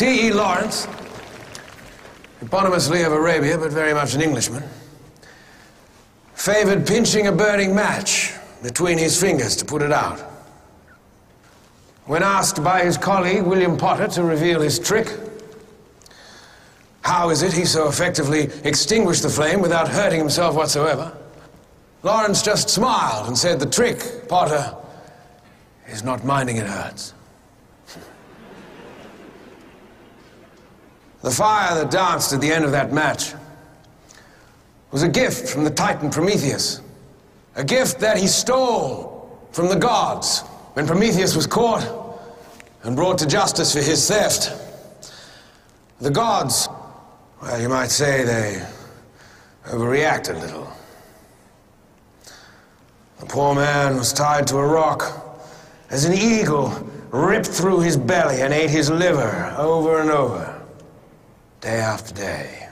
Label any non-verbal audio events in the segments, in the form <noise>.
T.E. Lawrence, eponymously of Arabia, but very much an Englishman, favored pinching a burning match between his fingers to put it out. When asked by his colleague, William Potter, to reveal his trick, how is it he so effectively extinguished the flame without hurting himself whatsoever? Lawrence just smiled and said, The trick, Potter, is not minding it hurts. <laughs> The fire that danced at the end of that match was a gift from the Titan Prometheus. A gift that he stole from the gods when Prometheus was caught and brought to justice for his theft. The gods, well, you might say they overreacted a little. The poor man was tied to a rock as an eagle ripped through his belly and ate his liver over and over day after day,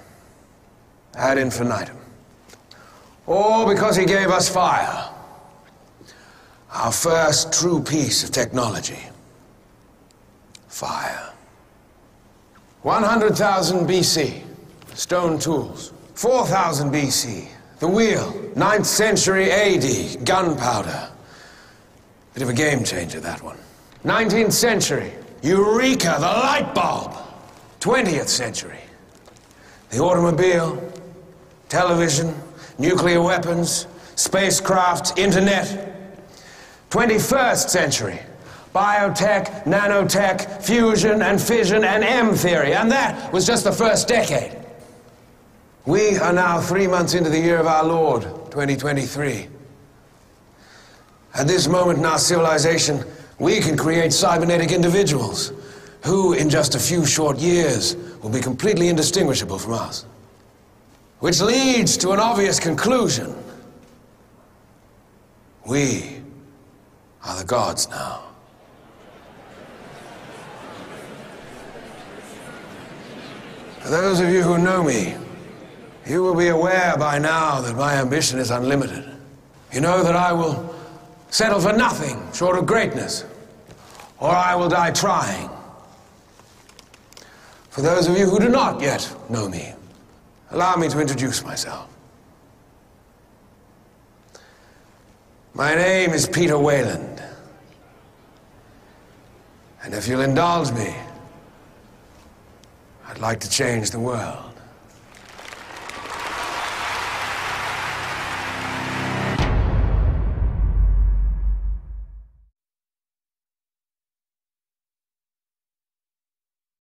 ad infinitum. All because he gave us fire, our first true piece of technology. Fire. 100,000 BC, stone tools. 4,000 BC, the wheel. 9th century AD, gunpowder. Bit of a game changer, that one. 19th century, Eureka, the light bulb. 20th century. The automobile, television, nuclear weapons, spacecraft, internet. 21st century. Biotech, nanotech, fusion and fission and M theory. And that was just the first decade. We are now three months into the year of our Lord, 2023. At this moment in our civilization, we can create cybernetic individuals who, in just a few short years, will be completely indistinguishable from us. Which leads to an obvious conclusion. We are the gods now. For those of you who know me, you will be aware by now that my ambition is unlimited. You know that I will settle for nothing short of greatness, or I will die trying. For those of you who do not yet know me, allow me to introduce myself. My name is Peter Weyland. And if you'll indulge me, I'd like to change the world.